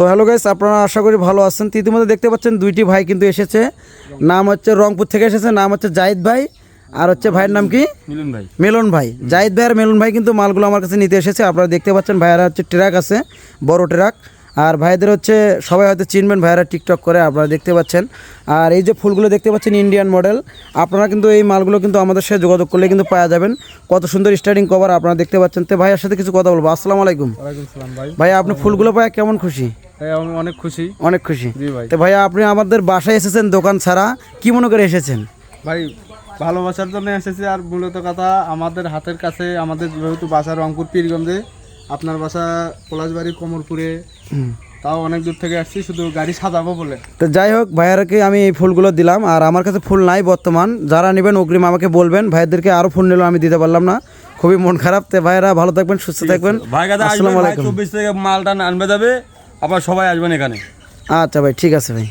তো hello guys আপনারা আশা করি ভালো আছেন। তো ইতিমধ্যে দেখতে পাচ্ছেন দুইটি ভাই কিন্তু এসেছে। নাম হচ্ছে রংপুর থেকে এসেছে নাম হচ্ছে জাহিদ ভাই আর হচ্ছে ভাইয়ের নাম কি? মিলন ভাই। মেলন ভাই। জাহিদ ভাই আর মেলন ভাই কিন্তু মালগুলো আমার কাছে নিতে এসেছে। আপনারা দেখতে পাচ্ছেন ভাইয়ারা হচ্ছে ট্রাক আছে বড় ট্রাক। আর ভাইদের হচ্ছে সবাই হয়তো চিনবেন ভাইয়ারা টিকটক করে আপনারা দেখতে পাচ্ছেন। আর এই যে ফুলগুলো দেখতে পাচ্ছেন ইন্ডিয়ান মডেল। আপনারা কিন্তু এই মালগুলো কিন্তু আমাদের সাথে যোগাযোগ করলে কিন্তু পাওয়া যাবেন। কত সুন্দর স্টার্টিং কভার আপনারা দেখতে পাচ্ছেন। তো ভাইয়ের সাথে কিছু কথা বলব। আসসালামু আলাইকুম। ভাই। ভাইয়া আপনি ফুলগুলো পায় কেমন খুশি? অনেক খুশি। অনেক খুশি। ভাই। তো ভাইয়া আপনি আমাদের বাসায় এসেছেন দোকান ছাড়া। কি মনে করে এসেছেন? ভাই ভালোবাসার জন্য এসেছি আর মূলত কথা আমাদের হাতের কাছে আমাদের যেহেতু বাসা রংপুর পীরগঞ্জে আপনার বাসা পলাশবাড়ি কমলপুরে হুম। তাও অনেক দূর থেকে আসছি শুধু গাড়ি সাজাবো বলে। তো যাই হোক ভাইয়ারকে আমি এই ফুলগুলো দিলাম আর আমার কাছে ফুল নাই বর্তমান। যারা নেবেন অগ্রিম আমাকে বলবেন। ভাইদেরকে আরও ফুল নিলেও আমি দিতে পারলাম না। খুবই মন খারাপ। তো ভাইয়েরা ভালো থাকবেন সুস্থ থাকবেন। ভাই আসসালামু আলাইকুম। চব্বিশ থেকে মালটা আনবে যাবে। আবার সবাই আসবেন এখানে। আচ্ছা ভাই ঠিক আছে ভাই।